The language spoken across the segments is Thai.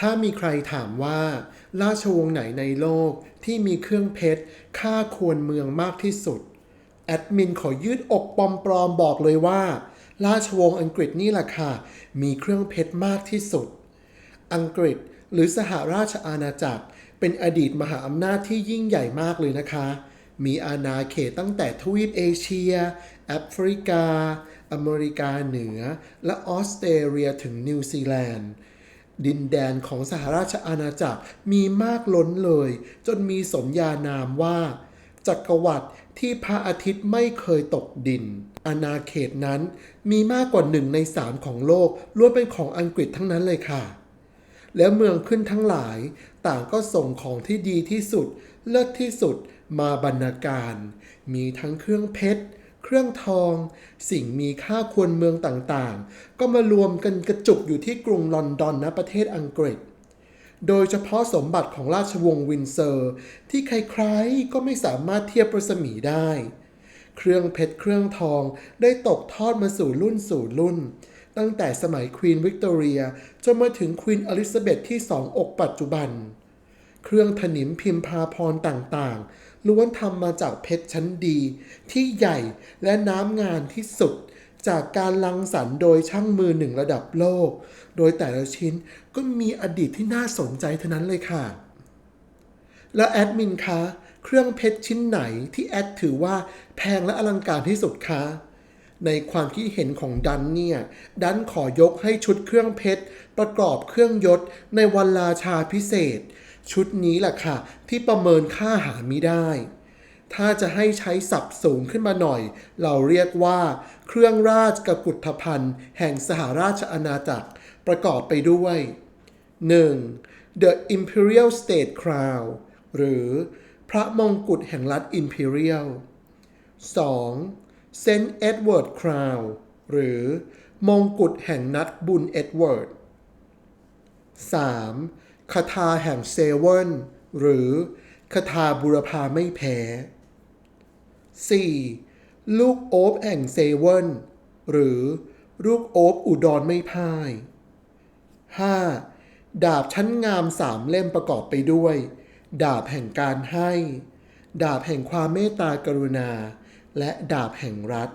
ถ้ามีใครถามว่าราชวงศ์ไหนในโลกที่มีเครื่องเพชรค่าควรเมืองมากที่สุด แอดมินขอยืดอกปลอมๆบอกเลยว่า ราชวงศ์อังกฤษนี่แหละค่ะ มีเครื่องเพชรมากที่สุด อังกฤษหรือสหราชอาณาจักร เป็นอดีตมหาอำนาจที่ยิ่งใหญ่มากเลยนะคะ มีอาณาเขตตั้งแต่ทวีปเอเชีย แอฟริกา อเมริกาเหนือ และออสเตรเลียถึงนิวซีแลนด์ ดินแดนของสหราชอาณาจักรมีมากล้นเลย จนมีสมญานามว่า จักรวรรดิที่พระอาทิตย์ไม่เคยตกดิน อาณาเขตนั้นมีมากกว่าหนึ่งในสามของโลกล้วนเป็นของอังกฤษทั้งนั้นเลยค่ะ และเมืองขึ้นทั้งหลาย ต่างก็ส่งของที่ดีที่สุด เลิศที่สุดมาบรรณาการ มีทั้งเครื่องเพชร เครื่องทอง สิ่งมีค่าควรเมืองต่างๆ ก็มารวมกันกระจุกอยู่ที่กรุงลอนดอนนะประเทศอังกฤษ โดยเฉพาะสมบัติของราชวงศ์วินเซอร์ ที่ใครๆก็ไม่สามารถเทียบรัศมีได้ เครื่องเพชรเครื่องทองได้ตกทอดมาสู่รุ่นสู่รุ่น ตั้งแต่สมัยควีนวิกตอเรียจนมาถึงควีนอลิซาเบธที่สองอกปัจจุบัน เครื่องถนิมพิมพาพรต่างๆ ล้วนทำมาจากเพชรชั้นดี ที่ใหญ่และน้ำงานที่สุด จากการลังสรรค์โดยช่างมือหนึ่งระดับโลก โดยแต่ละชิ้นก็มีอดีตที่น่าสนใจเท่านั้นเลยค่ะ แล้วแอดมินคะเครื่องเพชรชิ้นไหนที่แอดถือว่าแพงและอลังการที่สุดคะในความคิดเห็นของดันเนี่ย ดันขอยกให้ชุดเครื่องเพชร ประกอบเครื่องยศในวันราชาพิเศษ ชุดนี้แหละค่ะ ที่ประเมินค่าหามิได้ ถ้าจะให้ใช้ศัพท์สูงขึ้นมาหน่อย เราเรียกว่า เครื่องราชกุฏภัณฑ์แห่งสหราชอาณาจักรประกอบไปด้วย 1. The Imperial State Crown หรือพระมงกุฎแห่งรัฐ Imperial 2. Saint Edward Crown หรือมงกุฎแห่งนัดบุญเอ็ดเวิร์ด 3. คาถาแห่งเซเว่นหรือคาถาบุรพาไม่แพ้ 4. ลูกโอ๊บแห่งเซเว่นหรือลูกโอ๊บอุดรไม่พ่าย 5. ดาบชั้นงามสามเล่มประกอบไปด้วย ดาบแห่งการให้ ดาบแห่งความเมตตากรุณา และดาบแห่งรัฐ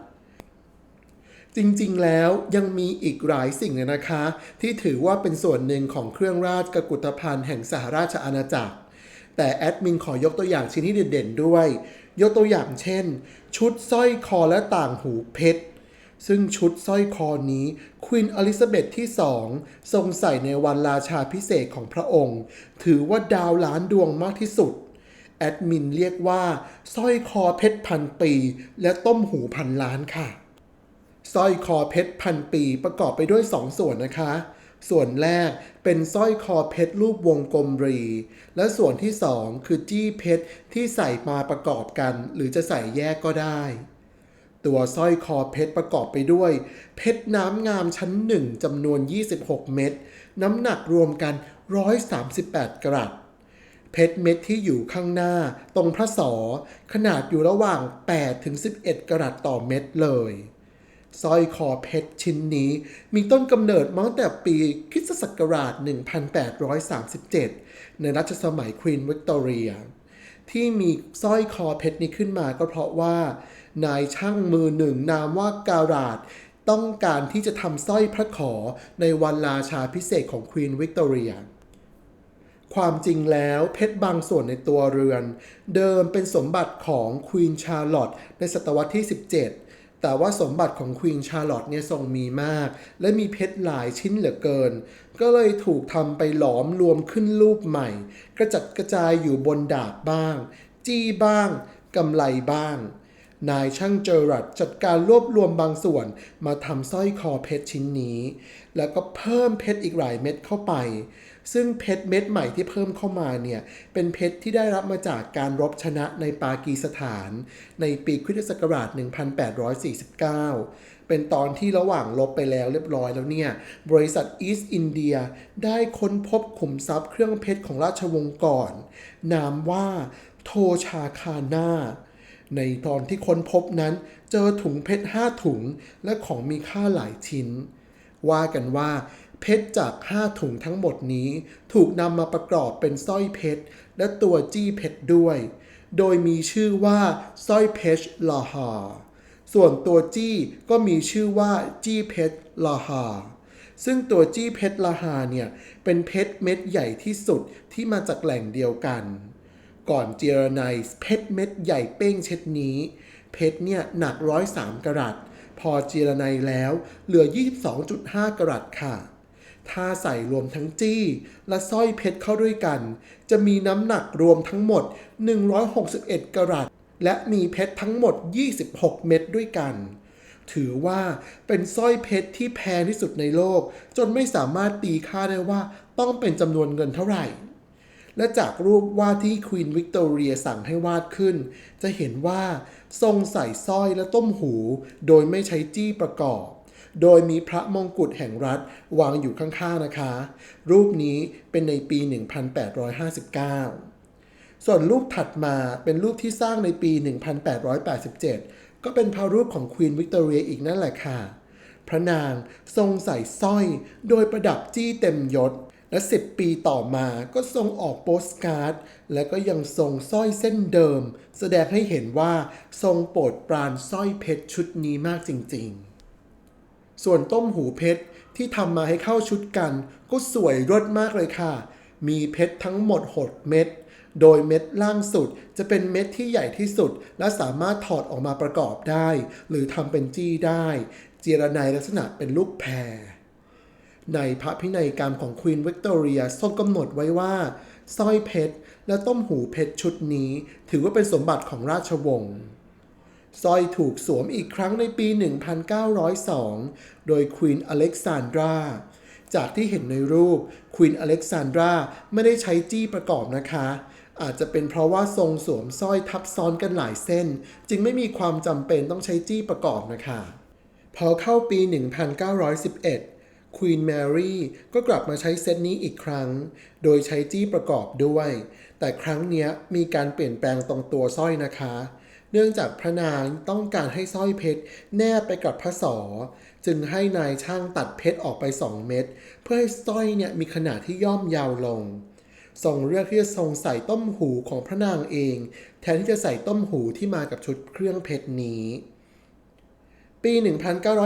จริงๆ แล้วยังมีอีกหลายสิ่งเลยนะคะ ที่ถือว่าเป็นส่วนหนึ่งของเครื่องราชกุฏภัณฑ์แห่งสหราชอาณาจักร แต่แอดมินขอยกตัวอย่างชิ้นที่เด่นๆด้วย ยกตัวอย่างเช่น ชุดสร้อยคอและต่างหูเพชร ซึ่งชุดสร้อยคอนี้ควีนอลิซาเบธที่สองทรงใส่ในวันราชาพิเศษของพระองค์ ถือว่าดาวล้านดวงมากที่สุดแอดมินเรียกว่าสร้อยคอเพชรพันปี และต้มหูพันล้านค่ะ สร้อยคอเพชรพันปีประกอบไปด้วย 2 ส่วนนะคะ ส่วนแรกเป็นสร้อยคอเพชรรูปวงกลมรี และส่วนที่ 2 คือจี้เพชรที่ใส่มาประกอบกัน หรือจะใส่แยกก็ได้ ตัวสร้อยคอเพชรประกอบไปด้วย เพชรน้ำงามชั้นหนึ่งจำนวน 26 เม็ดน้ำหนักรวมกัน 138 กรัตเพชรเม็ดที่อยู่ข้างหน้าตรงพระศอขนาดอยู่ระหว่าง8ถึง11 กรัตต่อเม็ดเลย สร้อยคอเพชรชิ้นนี้ มีต้นกำเนิดมาตั้งแต่ปีคริสตศักราช 1837 ในรัชสมัยควีนวิกตอเรีย ที่มีสร้อยคอเพชรนี้ขึ้นมาก็เพราะว่า นายช่างมือหนึ่งนามว่าการาดต้องการที่จะทำสร้อยพระขอในวันราชาพิเศษของควีนวิกตอเรีย ความจริงแล้วเพชรบางส่วนในตัวเรือน เดิมเป็นสมบัติของควีนชาร์ลอตในศตวรรษที่ 17 แต่ว่าสมบัติของควีนชาร์ลอตเนี่ยทรงมีมาก และมีเพชรหลายชิ้นเหลือเกิน ก็เลยถูกทำไปหลอมรวมขึ้นรูปใหม่ กระจัดกระจายอยู่บนดาบบ้าง จี้บ้างกำไลบ้าง นายช่างเจอรัดจัดการรวบรวมบางส่วนมาทำสร้อยคอเพชรชิ้นนี้ แล้วก็เพิ่มเพชรอีกหลายเม็ดเข้าไป ซึ่งเพชรเม็ดใหม่ที่เพิ่มเข้ามาเนี่ย เป็นเพชรที่ได้รับมาจากการรบชนะในปากีสถาน ในปีคริสตศักราช 1849 เป็นตอนที่ระหว่างลบไปแล้วเรียบร้อยแล้วเนี่ย บริษัทอีสต์อินเดียได้ค้นพบขุมทรัพย์เครื่องเพชรของราชวงศ์ก่อน นามว่าโทชาคาน่าในตอนที่ค้นพบนั้น เจอถุงเพชรห้าถุงและของมีค่าหลายชิ้น ว่ากันว่า เพชรจาก 5 ถุงทั้งหมดนี้ถูกนำมาประกอบเป็นสร้อยเพชร และตัวจี้เพชรด้วย โดยมีชื่อว่าสร้อยเพชรลาฮาส่วนตัวจี้ก็มีชื่อว่าจี้เพชรลาฮาซึ่งตัวจี้เพชรลาฮาเนี่ยเป็นเพชรเม็ดใหญ่ที่สุดที่มาจากแหล่งเดียวกัน ก่อนเจรไนซ์เพชรเม็ดใหญ่เป้งเช็ดนี้ เพชรเนี่ยหนัก103กรัตพอเจรไนแล้วเหลือ 22.5 กรัตค่ะ ถ้าใส่รวมทั้งจี้ และสร้อยเพชรเข้าด้วยกัน จะมีน้ำหนักรวมทั้งหมด 161กรัตและมีเพชรทั้งหมด 26 เม็ดด้วยกัน ถือว่าเป็นสร้อยเพชรที่แพงที่สุดในโลก จนไม่สามารถตีค่าได้ว่าต้องเป็นจำนวนเงินเท่าไหร่ และจากรูปวาดที่ควีนวิกตอเรียสั่งให้วาดขึ้น จะเห็นว่าทรงใส่สร้อยและต้มหู โดยไม่ใช้จี้ประกอบ โดยมีพระมงกุฎแห่งรัฐวางอยู่ข้างๆนะคะ รูปนี้เป็นในปี 1859 ส่วนรูปถัดมาเป็นรูปที่สร้างในปี 1887 ก็เป็นพระรูปของควีนวิกตอเรียอีกนั่นแหละค่ะ พระนางทรงใส่สร้อยโดยประดับจี้เต็มยศและ 10 ปีต่อมาก็ทรงออกโปสการ์ด และก็ยังทรงสร้อยเส้นเดิม แสดงให้เห็นว่าทรงโปรดปรานสร้อยเพชรชุดนี้มากจริง ๆ ส่วนต้มหูเพชรที่ทำมาให้เข้าชุดกัน ก็สวยรดมากเลยค่ะ มีเพชรทั้งหมด 6 เม็ด โดยเม็ดล่างสุดจะเป็นเม็ดที่ใหญ่ที่สุด และสามารถถอดออกมาประกอบได้ หรือทำเป็นจี้ได้ เจรนายลักษณะเป็นลูกแพร ในพระพินัยกรรมของควีนวิกตอเรียทรงกำหนดไว้ว่าสร้อยเพชรและต้มหูเพชรชุดนี้ ถือว่าเป็นสมบัติของราชวงศ์ สร้อยถูกสวมอีกครั้งในปี 1902 โดยควีนอเล็กซานดรา จากที่เห็นในรูปควีนอเล็กซานดราไม่ได้ใช้จี้ประกอบนะคะ อาจจะเป็นเพราะว่าทรงสวมสร้อยทับซ้อนกันหลายเส้น จึงไม่มีความจำเป็นต้องใช้จี้ประกอบนะคะ พอเข้าปี 1911ควีนแมรี่ก็กลับมาใช้เซตนี้อีกครั้ง โดยใช้จี้ประกอบด้วย แต่ครั้งนี้มีการเปลี่ยนแปลงตรงตัวสร้อยนะคะ เนื่องจากพระนางต้องการให้สร้อยเพชรแนบไปกับพระศอจึงให้นายช่างตัดเพชรออกไป2เม็ดเพื่อให้สร้อยเนี่ยมีขนาดที่ย่อมยาวลง ทรงเลือกที่จะทรงใส่ต้มหูของพระนางเอง แทนที่จะใส่ต้มหูที่มากับชุดเครื่องเพชรนี้ ปี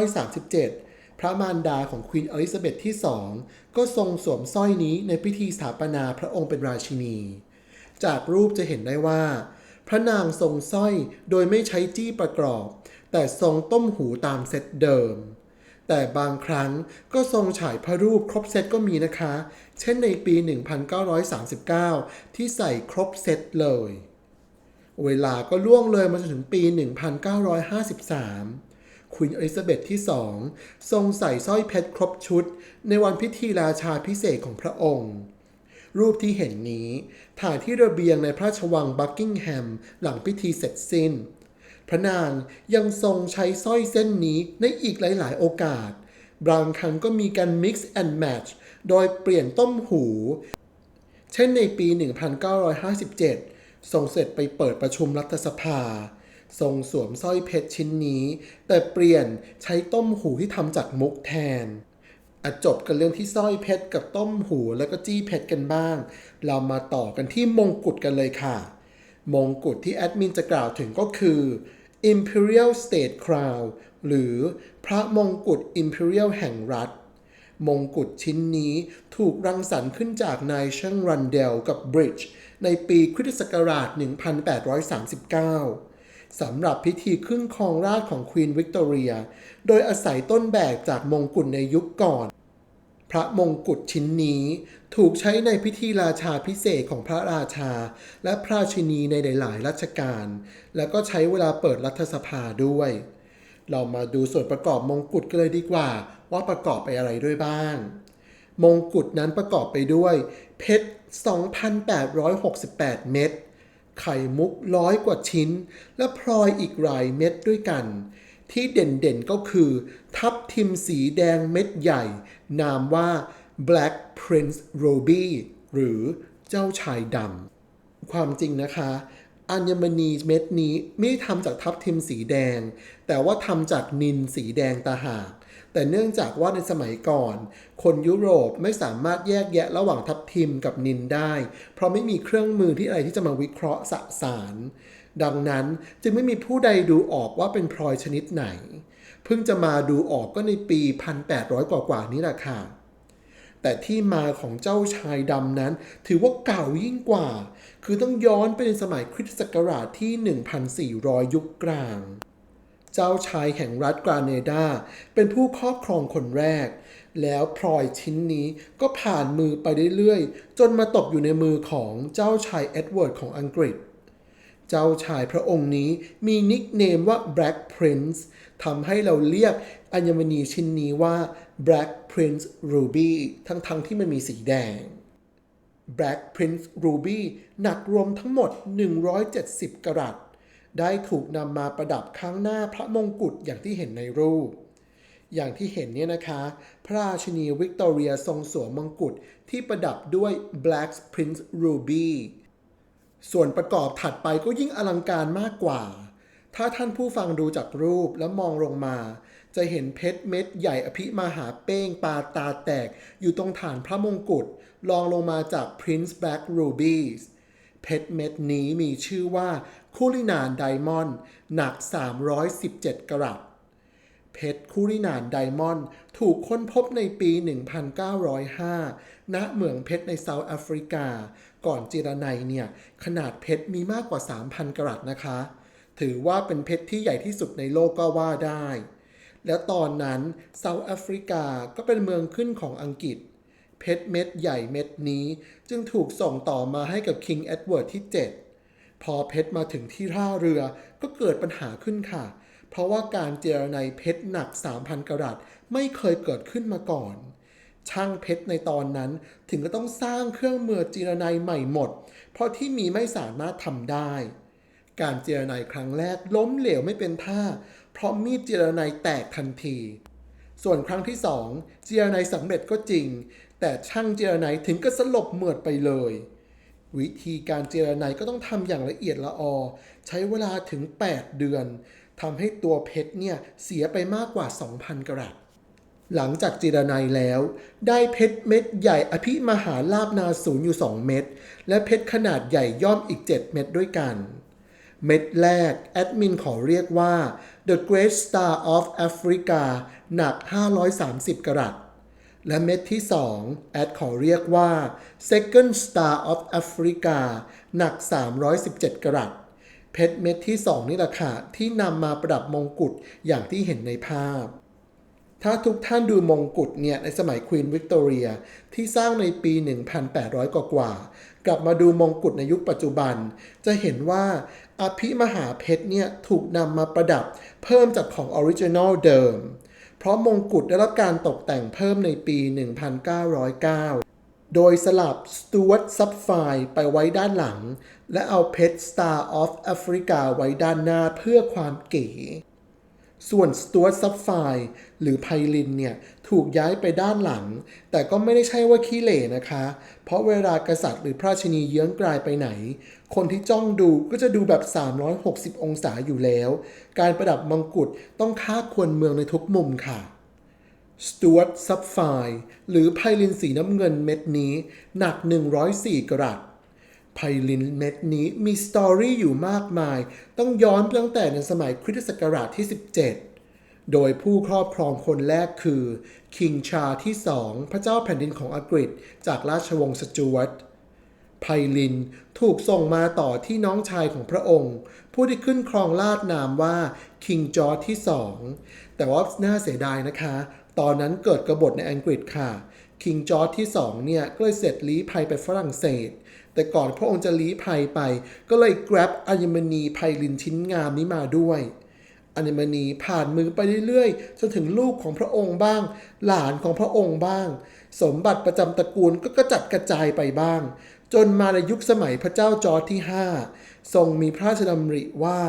1937พระมารดาของควีนอลิซาเบธที่สองก็ทรงสวมสร้อยนี้ในพิธีสถาปนาพระองค์เป็นราชินี จากรูปจะเห็นได้ว่า พระนางทรงสร้อยโดยไม่ใช้จี้ประกอบ แต่ทรงต้มหูตามเซตเดิม แต่บางครั้งก็ทรงฉายพระรูปครบเซตก็มีนะคะ เช่นในปี 1939 ที่ใส่ครบเซตเลย เวลาก็ล่วงเลยมาจนถึงปี 1953ควีนอลิซาเบธที่สองทรงใส่สร้อยเพชรครบชุด ในวันพิธีราชาพิเศษของพระองค์ รูปที่เห็นนี้ ถ่ายที่ระเบียงในพระราชวังบักกิงแฮมหลังพิธีเสร็จสิ้น พระนางยังทรงใช้สร้อยเส้นนี้ในอีกหลาย ๆ โอกาส บางครั้งก็มีการ mix and match โดยเปลี่ยนต้มหู เช่นในปี 1957 ทรงเสร็จไปเปิดประชุมรัฐสภา ทรงสวมสร้อยเพชรชิ้นนี้ แต่เปลี่ยนใช้ต้มหูที่ทำจากมุกแทน อะจบกันเรื่องที่สร้อยเพชรกับต้มหูแล้วก็จี้เพชรกันบ้าง เรามาต่อกันที่มงกุฎกันเลยค่ะ มงกุฎที่แอดมินจะกล่าวถึงก็คือ Imperial State Crown หรือพระมงกุฎ Imperial แห่งรัฐ มงกุฎชิ้นนี้ถูกรังสรรค์ขึ้นจากนายช่างรันเดลกับบริดจ์ในปีคริสตศักราช 1839สำหรับพิธีขึ้นครองราชของควีนวิกตอเรีย โดยอาศัยต้นแบบจากมงกุฎในยุคก่อน พระมงกุฎชิ้นนี้ถูกใช้ในพิธีราชาพิเศษของพระราชา และพระราชินีในหลาย ๆ รัชกาล แล้วก็ใช้เวลาเปิดรัฐสภาด้วย เรามาดูส่วนประกอบมงกุฎกันเลยดีกว่า ว่าประกอบไปอะไรด้วยบ้าง มงกุฎนั้นประกอบไปด้วย เพชร 2,868 เม็ด ไข่มุกร้อยกว่าชิ้น และพลอยอีกหลายเม็ดด้วยกัน ที่เด่นๆก็คือ ทับทิมสีแดงเม็ดใหญ่ นามว่า Black Prince Ruby หรือเจ้าชายดำ ความจริงนะคะ อัญมณีเม็ดนี้ไม่ทำจากทับทิมสีแดง แต่ว่าทำจากนินสีแดงตาหาก แต่เนื่องจากว่าในสมัยก่อน คนยุโรปไม่สามารถแยกแยะระหว่างทับทิมกับนินได้ เพราะไม่มีเครื่องมือที่อะไรที่จะมาวิเคราะห์สสาร ดังนั้นจึงไม่มีผู้ใดดูออกว่าเป็นพลอยชนิดไหน เพิ่งจะมาดูออกก็ในปี 1800 กว่าๆนี้แหละค่ะ แต่ที่มาของเจ้าชายดำนั้น ถือว่าเก่ายิ่งกว่า คือต้องย้อนไปในสมัยคริสตศักราชที่ 1,400 ยุคกลาง เจ้าชายแห่งรัฐกราเนดา เป็นผู้ครอบครองคนแรก แล้วพลอยชิ้นนี้ก็ผ่านมือไปเรื่อยๆ จนมาตกอยู่ในมือของเจ้าชายเอ็ดเวิร์ดของอังกฤษเจ้าชายพระองค์นี้มีนิกเนมว่า Black Prince ทำให้เราเรียกอัญมณีชิ้นนี้ว่า Black Prince Ruby ทั้งๆทที่มันมีสีแดง Black Prince Ruby หนักรวมทั้งหมด 170 กรัต ได้ถูกนำมาประดับข้างหน้าพระมงกุฎอย่างที่เห็นในรูป อย่างที่เห็นเนี่ยนะคะ พระราชินีวิกตอเรียทรงสวมมงกุฎที่ประดับด้วย Black Prince Ruby ส่วนประกอบถัดไปก็ยิ่งอลังการมากกว่า ถ้าท่านผู้ฟังดูจากรูปแล้วมองลงมา จะเห็นเพชรเม็ดใหญ่อภิมหาเป้งปาตาแตกอยู่ตรงฐานพระมงกุฎรองลงมาจาก Prince Black Rubies เพชรเม็ดนี้มีชื่อว่าคูลินานไดมอนด์หนัก 317 กรัตเพชรคูรินานไดมอนด์ถูกค้นพบในปี 1905 ณเหมืองเพชรในเซาท์แอฟริกา ก่อนจิรนัยเนี่ย ขนาดเพชรมีมากกว่า 3,000 กรัตนะคะ ถือว่าเป็นเพชรที่ใหญ่ที่สุดในโลกก็ว่าได้ แล้วตอนนั้นเซาท์แอฟริกาก็เป็นเมืองขึ้นของอังกฤษ เพชรเม็ดใหญ่เม็ดนี้จึงถูกส่งต่อมาให้กับคิงเอ็ดเวิร์ดที่ 7 พอเพชรมาถึงที่ท่าเรือก็เกิดปัญหาขึ้นค่ะ เพราะว่าการเจรไนเพชรหนัก 3,000กรัตไม่เคยเกิดขึ้นมาก่อนช่างเพชรในตอนนั้นถึงก็ต้องสร้างเครื่องมือเจรไนใหม่หมด เพราะที่มีไม่สามารถทำได้ การเจรไนครั้งแรกล้มเหลวไม่เป็นท่า เพราะมีดเจรไนแตกทันที ส่วนครั้งที่สองเจรไนสำเร็จก็จริง แต่ช่างเจรไนถึงก็สลบเหมือดไปเลย วิธีการเจรไนก็ต้องทำอย่างละเอียดละออ ใช้เวลาถึง 8 เดือนทำให้ตัวเพชรเนี่ยเสียไปมากกว่า 2,000 กรัตหลังจากเจรไนแล้ว ได้เพชรเม็ดใหญ่อภิมหาลาบนาศูนย์อยู่ 2 เม็ดและเพชรขนาดใหญ่ย่อมอีก 7 เม็ดด้วยกัน เม็ดแรก แอดมินขอเรียกว่า The Great Star of Africa หนัก 530 กรัตและเม็ดที่ 2 แอดขอเรียกว่า Second Star of Africa หนัก 317 กรัตเพชรเม็ดที่ 2 นี่แหละค่ะที่นำมาประดับมงกุฎอย่างที่เห็นในภาพ ถ้าทุกท่านดูมงกุฎเนี่ยในสมัยควีนวิกตอเรียที่สร้างในปี 1,800 กว่ากว่า กลับมาดูมงกุฎในยุคปัจจุบัน จะเห็นว่าอภิมหาเพชรเนี่ยถูกนำมาประดับเพิ่มจากของออริจินอลเดิม เพราะมงกุฎได้รับการตกแต่งเพิ่มในปี 1909 โดยสลับสตูวตซับไฟไปไว้ด้านหลัง และเอาเพชร Star of Africa ไว้ด้านหน้าเพื่อความเก๋ ส่วนสตูวซับไฟหรือไพลินเนี่ยถูกย้ายไปด้านหลัง แต่ก็ไม่ได้ใช่ว่าขี้เหร่นะคะ เพราะเวลากษัตริย์หรือพระชนีเยื้องกลายไปไหน คนที่จ้องดูก็จะดูแบบ 360 องศาอยู่แล้ว การประดับมงกุฎต้องค่าควรเมืองในทุกมุมค่ะสตูวซับไฟหรือไพลินสีน้ำเงินเม็ดนี้ หนัก 104กรัต ไพลินเม็ดนี้มีสตอรี่อยู่มากมาย ต้องย้อนไปตั้งแต่ในสมัยคริสตศักราชที่ 17 โดยผู้ครอบครองคนแรกคือ คิงชาที่สองพระเจ้าแผ่นดินของอังกฤษ จากราชวงศ์สจวตไพลินถูกส่งมาต่อที่น้องชายของพระองค์ ผู้ที่ขึ้นครองราชนามว่าคิงจอร์จที่สองแต่ว่าน่าเสียดายนะคะ ตอนนั้นเกิดกบฏในอังกฤษค่ะคิงจอร์จที่สองเนี่ยก็เลยเสร็จลี้ภัยไปฝรั่งเศส แต่ก่อนพระองค์จะลี้ภัยไป ก็เลย grab อัญมณีไพลินชิ้นงามนี้มาด้วยอัญมณีผ่านมือไปเรื่อยๆ จนถึงลูกของพระองค์บ้าง หลานของพระองค์บ้าง สมบัติประจำตระกูลก็กระจัดกระจายไปบ้าง จนมาในยุคสมัยพระเจ้าจอร์จที่ 5 ทรงมีพระราชดำริว่า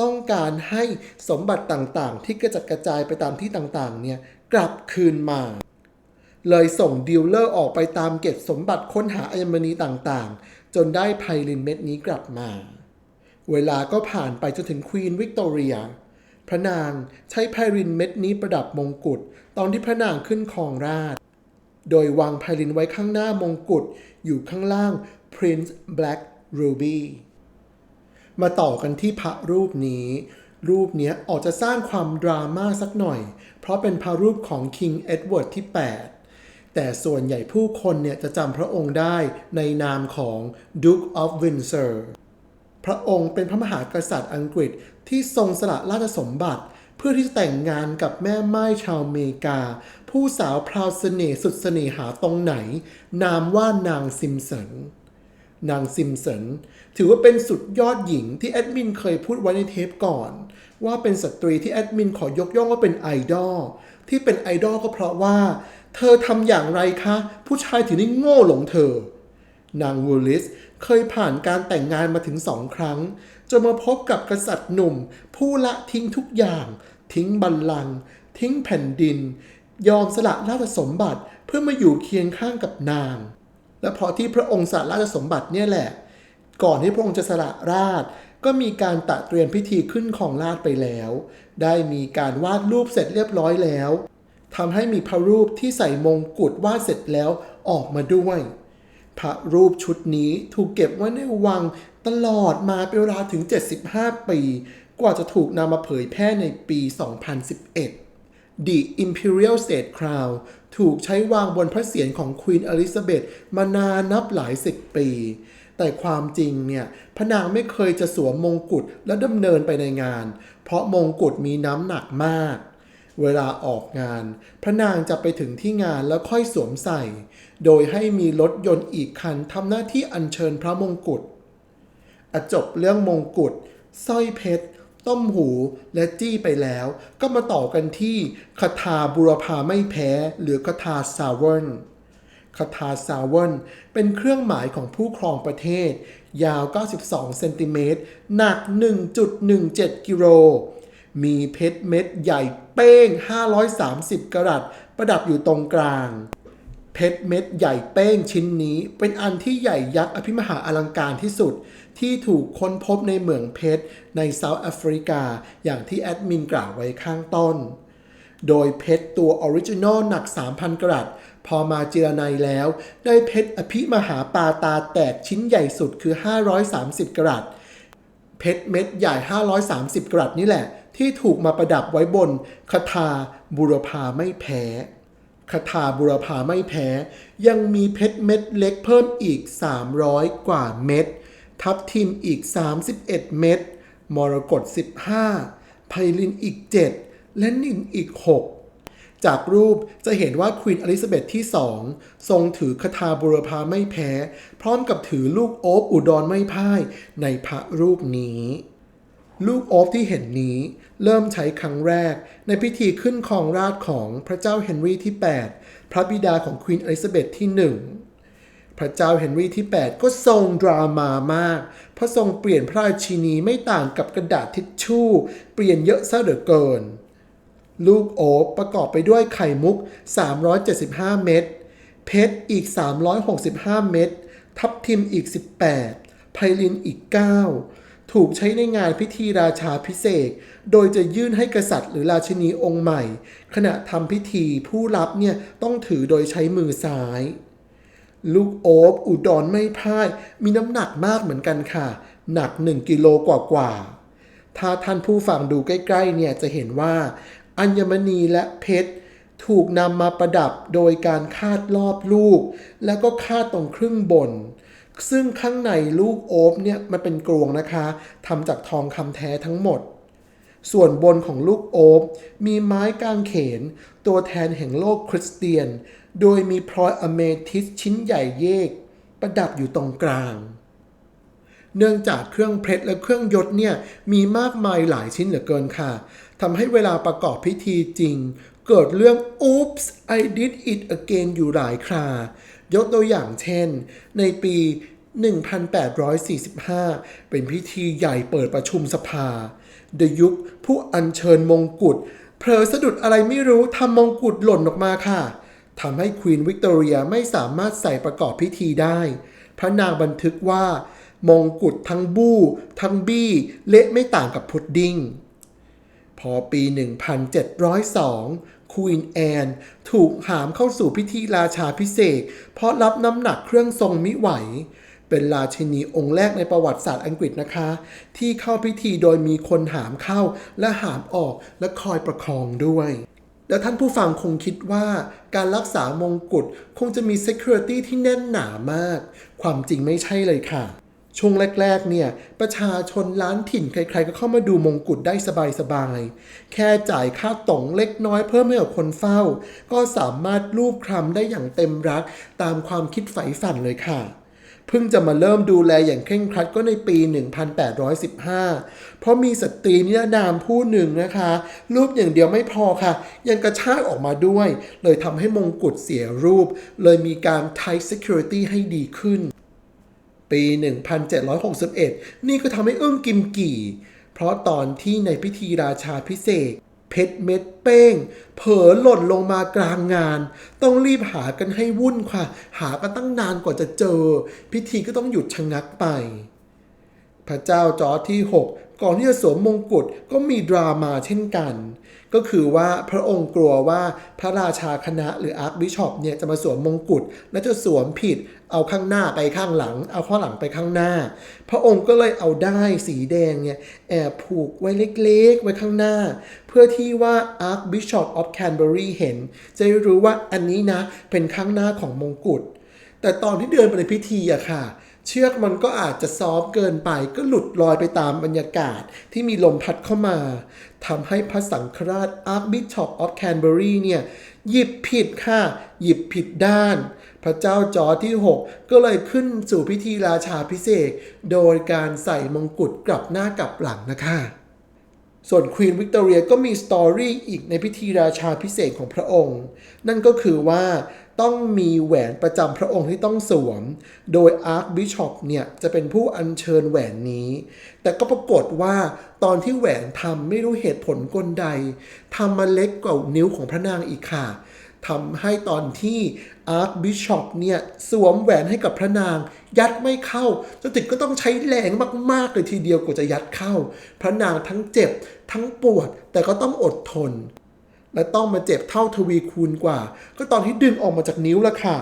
ต้องการให้สมบัติต่างๆ ที่กระจัดกระจายไปตามที่ต่างๆ เนี่ยกลับคืนมา เลยส่งดีลเลอร์ออกไปตามเก็บสมบัติค้นหาอัญมณีต่างๆ จนได้ไพลินเม็ดนี้กลับมา เวลาก็ผ่านไปจนถึงควีนวิกตอเรีย พระนางใช้ไพรินเม็ดนี้ประดับมงกุฎตอนที่พระนางขึ้นครองราช โดยวางไพรินไว้ข้างหน้ามงกุฎอยู่ข้างล่าง Prince Black Ruby มาต่อกันที่พระรูปนี้ รูปเนี้ยออกจะสร้างความดราม่าสักหน่อย เพราะเป็นพระรูปของ King Edward ที่ 8 แต่ส่วนใหญ่ผู้คนเนี่ยจะจำพระองค์ได้ในนามของ Duke of Windsor พระองค์เป็นพระมหากษัตริย์อังกฤษที่ทรงสละราชสมบัติ เพื่อที่จะแต่งงานกับแม่ไม้ชาวเมกา ผู้สาวพราวเสน่ห์สุดเสน่หาตรงไหน นามว่านางซิมสันนางซิมสันถือว่าเป็นสุดยอดหญิงที่แอดมินเคยพูดไว้ในเทปก่อน ว่าเป็นสตรีที่แอดมินขอยกย่องว่าเป็นไอดอลที่เป็นไอดอลก็เพราะว่า เธอทำอย่างไรคะ ผู้ชายถึงได้โง่หลงเธอ นางวูลิสเคยผ่านการแต่งงานมาถึงสองครั้ง จนมาพบกับกษัตริย์หนุ่ม ผู้ละทิ้งทุกอย่าง ทิ้งบัลลังก์ทิ้งแผ่นดิน ยอมสละราชสมบัติเพื่อมาอยู่เคียงข้างกับนาง และพอที่พระองค์สละราชสมบัติเนี่ยแหละ ก่อนที่พระองค์จะสละราชก็มีการตระเตรียมพิธีขึ้นของราชไปแล้ว ได้มีการวาดรูปเสร็จเรียบร้อยแล้ว ทำให้มีพระรูปที่ใส่มงกุฎวาดเสร็จแล้วออกมาด้วย พระรูปชุดนี้ถูกเก็บไว้ในวังตลอดมาเป็นเวลาถึง 75 ปี กว่าจะถูกนำมาเผยแพร่ในปี 2011 The Imperial State Crown ถูกใช้วางบนพระเศียรของควีนอลิซาเบธมานานนับหลายสิบปี แต่ความจริงเนี่ยพระนางไม่เคยจะสวมมงกุฎและดำเนินไปในงาน เพราะมงกุฎมีน้ำหนักมาก เวลาออกงาน พระนางจะไปถึงที่งานแล้วค่อยสวมใส่ โดยให้มีรถยนต์อีกคันทำหน้าที่อัญเชิญพระมงกุฎอจบเรื่องมงกุฎสร้อยเพชร ต้มหูและจี้ไปแล้ว ก็มาต่อกันที่คาถาบุรพาไม่แพ้ หรือคาถาซาเวนคาถาซาเวนเป็นเครื่องหมายของผู้ครองประเทศ ยาว 92 เซนติเมตร หนัก 1.17 กิโล มีเพชรเม็ดใหญ่เป้ง 530 กรัตประดับอยู่ตรงกลาง เพชรเม็ดใหญ่เป้งชิ้นนี้เป็นอันที่ใหญ่ยักษ์อภิมหาอลังการที่สุด ที่ถูกค้นพบในเหมืองเพชรในเซาท์แอฟริกา อย่างที่แอดมินกล่าวไว้ข้างต้น โดยเพชรตัวออริจินอลหนัก 3,000 กรัตพอมาเจรไนยแล้ว ได้เพชรอภิมหาปาตาแตกชิ้นใหญ่สุดคือ 530 กรัตเพชรเม็ดใหญ่ 530 กรัตนี่แหละ ที่ถูกมาประดับไว้บนคาถาบุรพาไม่แพ้คาถาบุรพาไม่แพ้ ยังมีเพชรเม็ดเล็กเพิ่มอีก 300 กว่าเม็ด ทับทิมอีก 31 เม็ด มรกต 15 ไพลินอีก 7 และนินอีก 6 จากรูปจะเห็นว่าควีนอลิซาเบธที่ 2 ทรงถือคาถาบุรพาไม่แพ้ พร้อมกับถือลูกโอ๊บอุดรไม่พ่ายในพระรูปนี้ ลูกโอ๊บที่เห็นนี้เริ่มใช้ครั้งแรก ในพิธีขึ้นครองราชของพระเจ้าเฮนรีที่ 8 พระบิดาของควีนอลิซาเบธที่ 1 พระเจ้าเฮนรีที่ 8 ก็ทรงดรามามากเพราะทรงเปลี่ยนพระราชินีไม่ต่างกับกระดาษทิชชู่ เปลี่ยนเยอะซะเหลือเกิน ลูกโอ๊บประกอบไปด้วยไข่มุก 375 เม็ดเพชรอีก 365 เม็ดทับทิมอีก 18 ไพลินอีก 9 ถูกใช้ในงานพิธีราชาพิเศษ โดยจะยื่นให้กษัตริย์หรือราชินีองค์ใหม่ ขณะทำพิธีผู้รับเนี่ยต้องถือโดยใช้มือซ้าย ลูกโอ๊บอุดรไม่พ่าย มีน้ำหนักมากเหมือนกันค่ะ หนัก 1 กิโลกว่าๆถ้าท่านผู้ฟังดูใกล้ๆเนี่ยจะเห็นว่า อัญมณีและเพชรถูกนำมาประดับโดยการคาดรอบลูก แล้วก็คาดตรงครึ่งบน ซึ่งข้างในลูกโอ๊บเนี่ยมันเป็นกรวงนะคะทำจากทองคำแท้ทั้งหมด ส่วนบนของลูกโอ๊บมีไม้กางเขน ตัวแทนแห่งโลกคริสเตียน โดยมีพลอยอเมทิสชิ้นใหญ่เยก ประดับอยู่ตรงกลาง เนื่องจากเครื่องเพชรและเครื่องยศเนี่ยมีมากมายหลายชิ้นเหลือเกินค่ะทำให้เวลาประกอบพิธีจริง เกิดเรื่อง oops I did it again อยู่หลายครา ยกตัวอย่างเช่น ในปี 1845 เป็นพิธีใหญ่เปิดประชุมสภาเดยุคผู้อัญเชิญมงกุฎเผลอสะดุดอะไรไม่รู้ทำมงกุฎหล่นออกมาค่ะทำให้ควีนวิกตอเรียไม่สามารถใส่ประกอบพิธีได้ พระนางบันทึกว่ามงกุฎทั้งบู้ ทั้งบี้เละไม่ต่างกับพุดดิ้ง พอปี 1702 ควีนแอนถูกหามเข้าสู่พิธีราชาพิเศษ เพราะรับน้ำหนักเครื่องทรงมิไหว เป็นราชินีองค์แรกในประวัติศาสตร์อังกฤษนะคะ ที่เข้าพิธีโดยมีคนหามเข้าและหามออกและคอยประคองด้วยแล้วท่านผู้ฟังคงคิดว่าการรักษามงกุฎคงจะมี Security ที่แน่นหนามาก ความจริงไม่ใช่เลยค่ะ ช่วงแรกๆเนี่ยประชาชนล้านถิ่นใครๆ ก็เข้ามาดูมงกุฎได้สบายๆ แค่จ่ายค่าต๋องเล็กน้อยเพิ่มให้กับคนเฝ้า ก็สามารถรูปคลำได้อย่างเต็มรักตามความคิดใฝ่ฝันเลยค่ะเพิ่งจะมาเริ่มดูแลอย่างเคร่งครัดก็ในปี 1815 เพราะมีสตรีนิรนามผู้หนึ่งนะคะ รูปอย่างเดียวไม่พอค่ะ ยังกระชากออกมาด้วย เลยทำให้มงกุฎเสียรูป เลยมีการ tight security ให้ดีขึ้น ปี 1761 นี่ก็ทำให้อึ้งกิมกี่ เพราะตอนที่ในพิธีราชาพิเศษ เพชรเม็ดเป้ง เผลอหล่นลงมากลางงาน ต้องรีบหากันให้วุ่นค่ะ หากันตั้งนานกว่าจะเจอ พิธีก็ต้องหยุดชะงักไป พระเจ้าจอร์จที่ 6ก่อนที่จะสวมมงกุฎก็มีดราม่าเช่นกัน ก็คือว่าพระองค์กลัวว่าพระราชาคณะหรืออาร์คบิชอปเนี่ยจะมาสวมมงกุฎและจะสวมผิด เอาข้างหน้าไปข้างหลัง เอาข้างหลังไปข้างหน้า พระองค์ก็เลยเอาได้สีแดงเนี่ยแอบผูกไว้เล็กๆ ไว้ข้างหน้า เพื่อที่ว่า Archbishop of Canterbury เห็น จะรู้ว่าอันนี้นะเป็นข้างหน้าของมงกุฎแต่ตอนที่เดินไปในพิธีอะค่ะ เชือกมันก็อาจจะซอฟเกินไปก็หลุดลอยไปตามบรรยากาศที่มีลมพัดเข้ามาทำให้พระสังฆราช Archbishop of Canterbury เนี่ยหยิบผิดค่ะ หยิบผิดด้าน พระเจ้าจอที่ 6 ก็เลยขึ้นสู่พิธีราชาพิเศษ โดยการใส่มงกุฎกลับหน้ากลับหลังนะคะ ส่วนควีนวิกตอเรียก็มีสตอรี่อีกในพิธีราชาพิเศษของพระองค์ นั่นก็คือว่าต้องมีแหวนประจำพระองค์ที่ต้องสวม โดยอาร์คบิชอปเนี่ยจะเป็นผู้อัญเชิญแหวนนี้ แต่ก็ปรากฏว่าตอนที่แหวนทำไม่รู้เหตุผลกลใดทำมาเล็กกว่านิ้วของพระนางอีกค่ะ ทำให้ตอนที่อาร์คบิชอปเนี่ยสวมแหวนให้กับพระนาง ยัดไม่เข้าจนติดก็ต้องใช้แรงมากๆเลยทีเดียวกว่าจะยัดเข้า พระนางทั้งเจ็บทั้งปวด แต่ก็ต้องอดทน และต้องมาเจ็บเท่าทวีคูณกว่า ก็ตอนที่ดึงออกมาจากนิ้วละค่ะ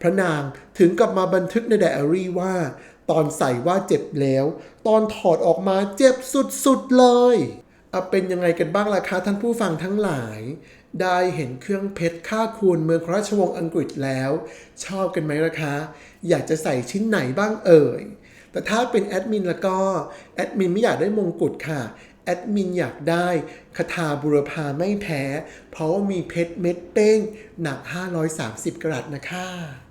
พระนางถึงกับมาบันทึกในไดอารี่ว่า ตอนใส่ว่าเจ็บแล้ว ตอนถอดออกมาเจ็บสุดๆเลยเอาเป็นยังไงกันบ้างล่ะคะท่านผู้ฟังทั้งหลาย ได้เห็นเครื่องเพชรค่าคูณเมืองระราชวงศ์อังกฤษแล้ว ชอบกันไหมล่ะคะ อยากจะใส่ชิ้นไหนบ้างเอ่ย แต่ถ้าเป็นแอดมินแล้วก็ แอดมินไม่อยากได้มงกุฎค่ะ แอดมินอยากได้คาถาบุรพาไม่แพ้ เพราะว่ามีเพชรเม็ดเป้ง หนัก 530 กรัตนะคะ